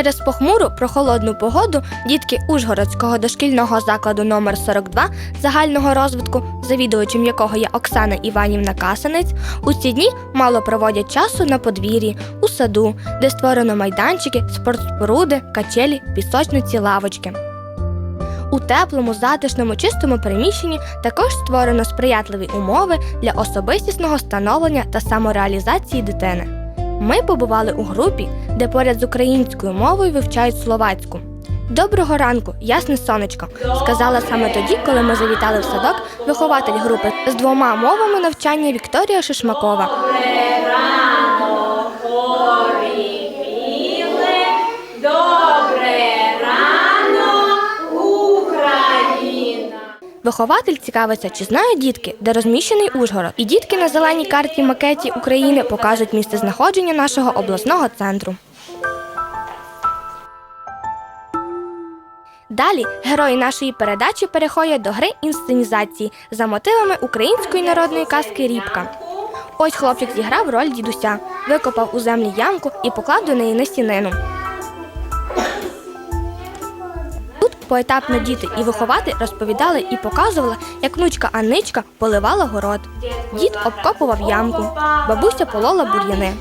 Через похмуру прохолодну погоду дітки Ужгородського дошкільного закладу номер 42 загального розвитку, завідувачем якого є Оксана Іванівна Касанець, у ці дні мало проводять часу на подвір'ї, у саду, де створено майданчики, спортспоруди, качелі, пісочниці, лавочки. У теплому, затишному, чистому приміщенні також створено сприятливі умови для особистісного становлення та самореалізації дитини. Ми побували у групі, де поряд з українською мовою вивчають словацьку. Доброго ранку, ясне сонечко, сказала саме тоді, коли ми завітали в садок вихователь групи з двома мовами навчання Вікторія Шишмакова. Вихователь цікавиться, чи знають дітки, де розміщений Ужгород. І дітки на зеленій карті макеті України покажуть місце знаходження нашого обласного центру. Далі герої нашої передачі переходять до гри інсценізації за мотивами української народної казки Рібка. Ось хлопчик зіграв роль дідуся, викопав у землі ямку і поклав до неї настінину. Тут поетапно діти і виховати розповідали і показували, як внучка Анничка поливала город. Дід обкопував ямку, бабуся полола бур'яни.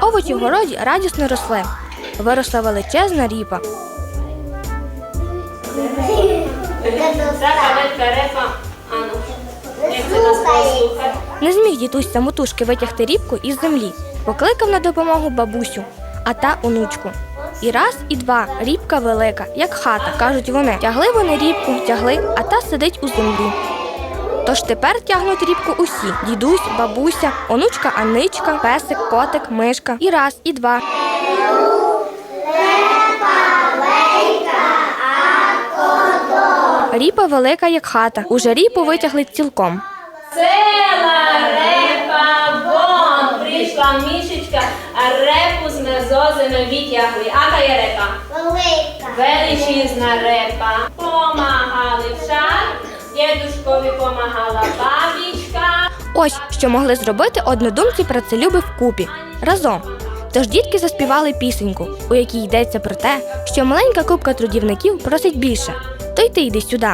Овочі в городі радісно росли. Виросла величезна ріпа. Не зміг дідусь самотужки витягти рібку із землі, покликав на допомогу бабусю, а та онучку. І раз, і два рібка велика, як хата, кажуть вони. Тягли вони рібку, тягли, а та сидить у землі. Тож тепер тягнуть рібку усі: дідусь, бабуся, онучка Анничка, песик, котик, мишка. І раз, і два. Ріпа велика, як хата. Уже ріпу витягли цілком. Ціла репа вон прийшла мішечка, а репу з мезозами витягли. А та є репа? Велика. Величезна репа. Помагали в шар, дідушкові помагала бабічка. Ось що могли зробити однодумці працелюби вкупі разом. Тож дітки заспівали пісеньку, у якій йдеться про те, що маленька купка трудівників просить більше. То й ти йди сюди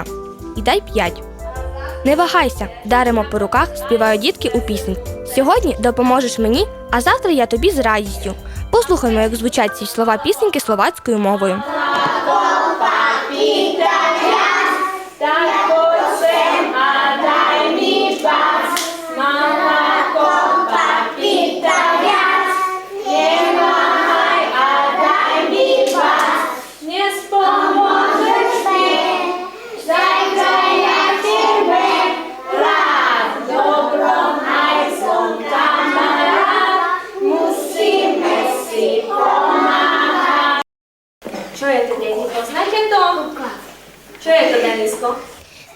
і дай п'ять. Не вагайся, вдаримо по руках, співають дітки у пісні. Сьогодні допоможеш мені, а завтра я тобі з радістю. Послухаймо, як звучать ці слова пісеньки словацькою мовою.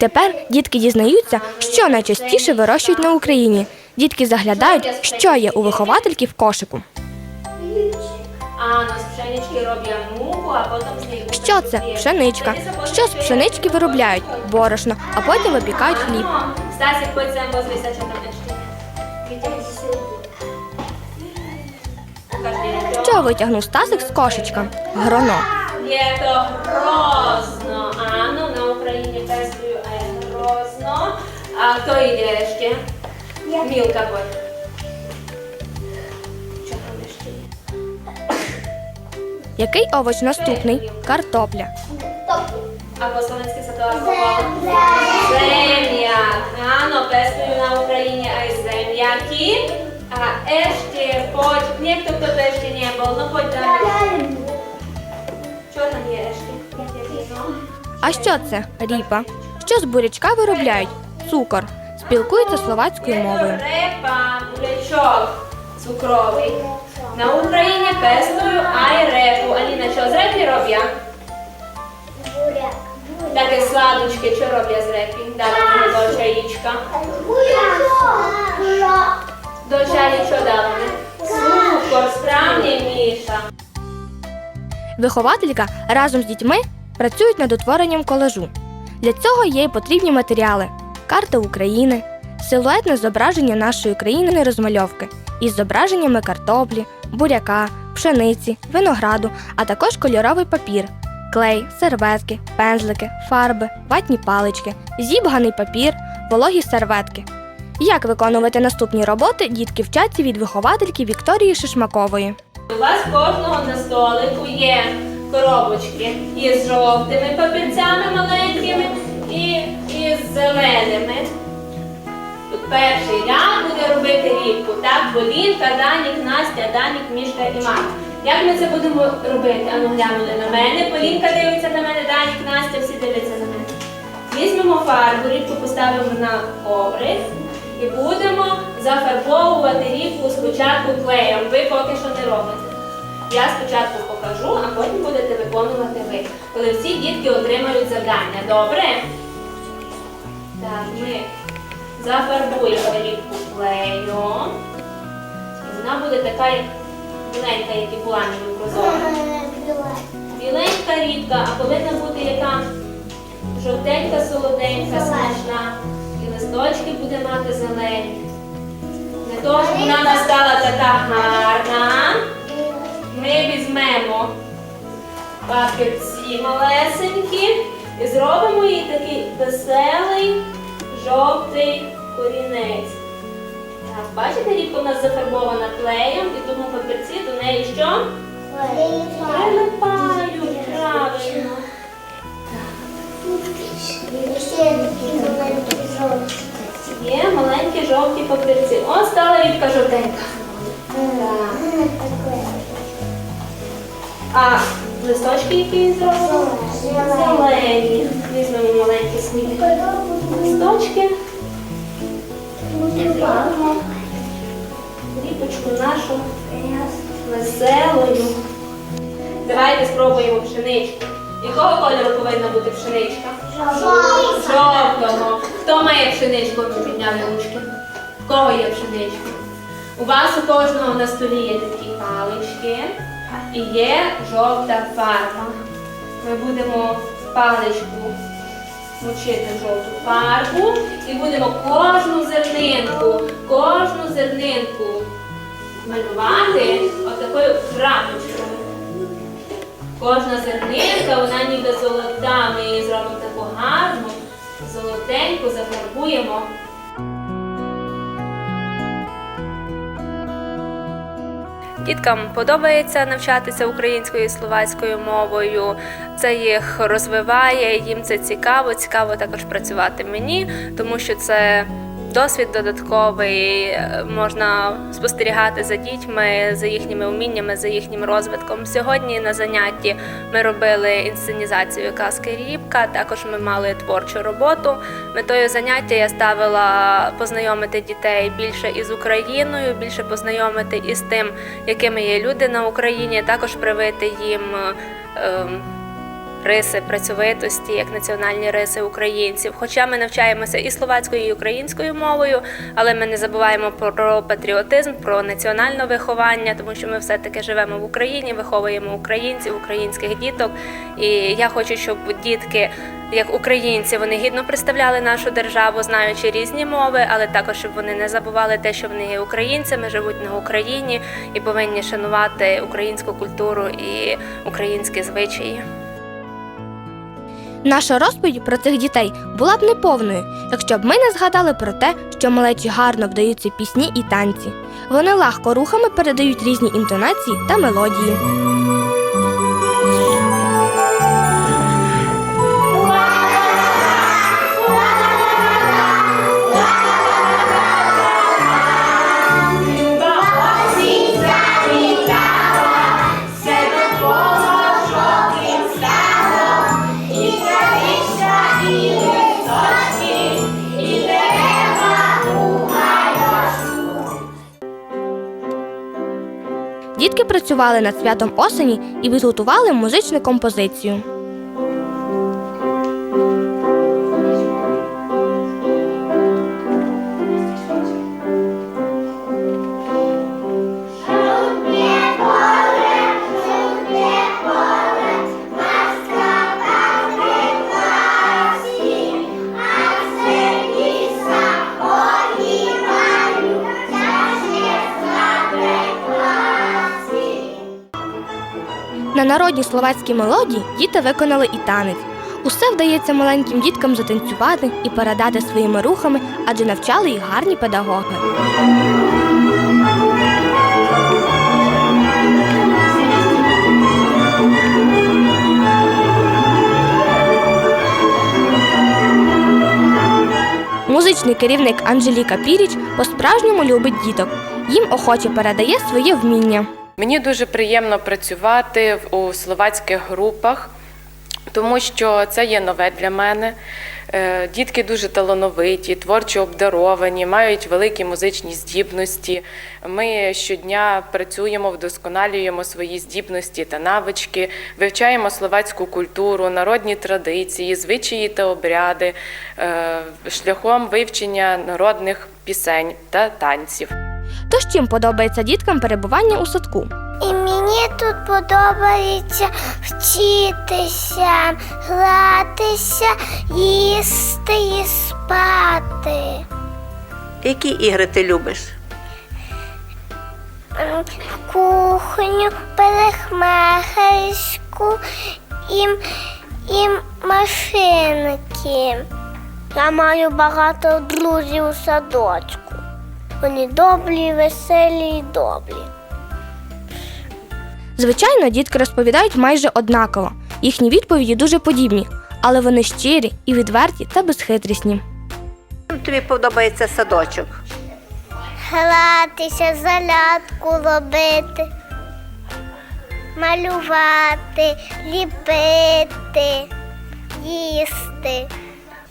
Тепер дітки дізнаються, що найчастіше вирощують на Україні. Дітки заглядають, що є у виховательки в кошику. Що це? Пшеничка. Що з пшенички виробляють? Борошно, а потім випікають хліб. Що витягнув Стасик з кошечка? Гроно. Є то грозно. А ну на Україні А хто йде ще? Мілка будь. Що там є? Який овоч наступний? Картопля. А по-словенськи це то Зем'як. Áno, pestujú na Ukrajine aj zemiaky. A ešte, poď, niekto, kto to ešte nebol, no poď dáme. Čo tam je ešte? No. А що це? Ріпа. Що з бурячка виробляють? Цукор. Спілкуються словацькою мовою. burečok cukrový. Na Ukrajine pestujú aj repu. Alina, čo z repy robia? Буряк. Také sladúčke, čo robia z repy? Dávame do čajíčka. Буряк. До чаю що дали? Цукор, справді, Міша. Вихователька разом з дітьми працюють над утворенням колажу. Для цього є й потрібні матеріали: карта України, силуетне зображення нашої країни розмальовки із зображеннями картоплі, буряка, пшениці, винограду, а також кольоровий папір, клей, серветки, пензлики, фарби, ватні палички, зібганий папір, вологі серветки. Як виконувати наступні роботи, дітки вчаться від виховательки Вікторії Шишмакової. У вас кожного на столику є коробочки із жовтими папірцями маленькими і із зеленими. Тут перший ряд буде робити рібку. Так, Полінка, Данік, Настя, Данік, Мішка і Марк. Як ми це будемо робити? Ану глянули на мене. Полінка дивиться на мене, Данік, Настя, всі дивляться на мене. Візьмемо фарбу, рібку поставимо на коврик і будемо зафарбовувати рібку спочатку клеєм. Ви поки що не робите. Я спочатку покажу, а потім будете виконувати ви, коли всі дітки отримають завдання. Добре? Так, ми зафарбуємо рібку клеєм. І вона буде така, як біленька, як і була ніби прозора. Біленька рідка, а повинна бути яка жовтенька, солоденька, смачна. І листочки буде мати зелені. Для того, щоб вона не стала така гарна, ми візьмемо папірці малесенькі і зробимо їй такий веселий жовтий корінець. Так, бачите, рідко у нас зафарбована клеєм, і тому папірці до неї що? Прилипають, правильно. Є маленькі жовті папірці. О, стала рідка жовтенька. А листочки, які зробили? Зелені. Візьмемо маленькі сміли листочки. Ставимо Ріпочку нашу веселою. Давайте спробуємо пшеничку. Якого кольору повинна бути пшеничка? Жовтого. Хто має пшеничку? Ви підняли ручки. В кого є пшеничка? У вас у кожного на столі є такі палички і є жовта фарба. Ми будемо паличку мочити жовту фарбу і будемо кожну зернинку, кожну зернинку малювати отакою крапочкою. Кожна зернинка, вона ніби золота. Ми її зробимо таку гарну, золотеньку, зафарбуємо. Діткам подобається навчатися українською і словацькою мовою. Це їх розвиває, їм це цікаво. Цікаво також працювати мені, тому що це досвід додатковий. е, Можна спостерігати за дітьми, за їхніми уміннями, за їхнім розвитком. Сьогодні на занятті ми робили інсценізацію казки Рібка. Також ми мали творчу роботу. Метою заняття я ставила познайомити дітей більше із Україною, більше познайомити із тим, якими є люди на Україні, також привити їм. Риси працьовитості, як національні риси українців. Хоча ми навчаємося і словацькою, і українською мовою, але ми не забуваємо про патріотизм, про національне виховання, тому що ми все-таки живемо в Україні, виховуємо українців, українських діток. І я хочу, щоб дітки, як українці, вони гідно представляли нашу державу, знаючи різні мови, але також щоб вони не забували те, що вони є українцями, живуть на Україні і повинні шанувати українську культуру і українські звичаї. Наша розповідь про цих дітей була б неповною, якщо б ми не згадали про те, що малечі гарно вдаються пісні і танці. Вони легко рухами передають різні інтонації та мелодії. Дітки працювали над святом осені і підготували музичну композицію. Народній словацькій мелодії діти виконали і танець. Усе вдається маленьким діткам затанцювати і передати своїми рухами, адже навчали їх гарні педагоги. Музичний керівник Анжеліка Піріч по-справжньому любить діток. Їм охоче передає своє вміння. Мені дуже приємно працювати у словацьких групах, тому що це є нове для мене. Е, Дітки дуже талановиті, творчо обдаровані, мають великі музичні здібності. Ми щодня працюємо, вдосконалюємо свої здібності та навички, вивчаємо словацьку культуру, народні традиції, звичаї та обряди е, шляхом вивчення народних пісень та танців. Тож чим подобається діткам перебування у садку? І мені тут подобається вчитися, гратися, їсти і спати. Які ігри ти любиш? М, Кухню, перехмехерську і, і машинки. Я маю багато друзів у садочку. Вони добрі, веселі і добрі. Звичайно, дітки розповідають майже однаково. Їхні відповіді дуже подібні, але вони щирі і відверті та безхитрісні. Тобі подобається садочок? Гратися, залядку робити, малювати, ліпити, їсти.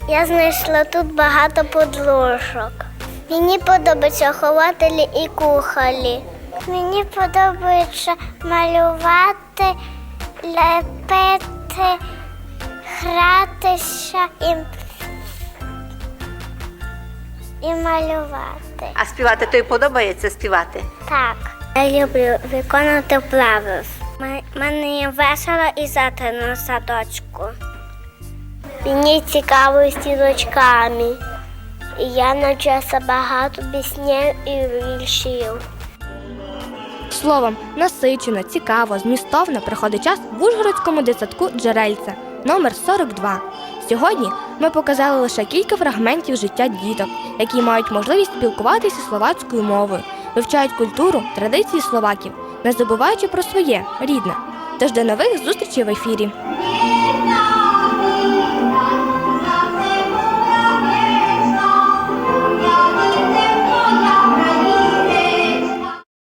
Я знайшла тут багато подружок. Мені подобаються хователі і кухолі. Мені подобається малювати, лепити, гратися і, і малювати. А співати тобі подобається співати? Так. Я люблю виконувати вправи. Мені весело і затишно в садочку. Мені цікаво з діточками. І я навчилася багато піснів і віршів. Словом, насичено, цікаво, змістовно проходить час в Ужгородському дитсадку Джерельце номер 42. Сьогодні ми показали лише кілька фрагментів життя діток, які мають можливість спілкуватися словацькою мовою, вивчають культуру, традиції словаків, не забуваючи про своє рідне. Тож до нових зустрічей в ефірі.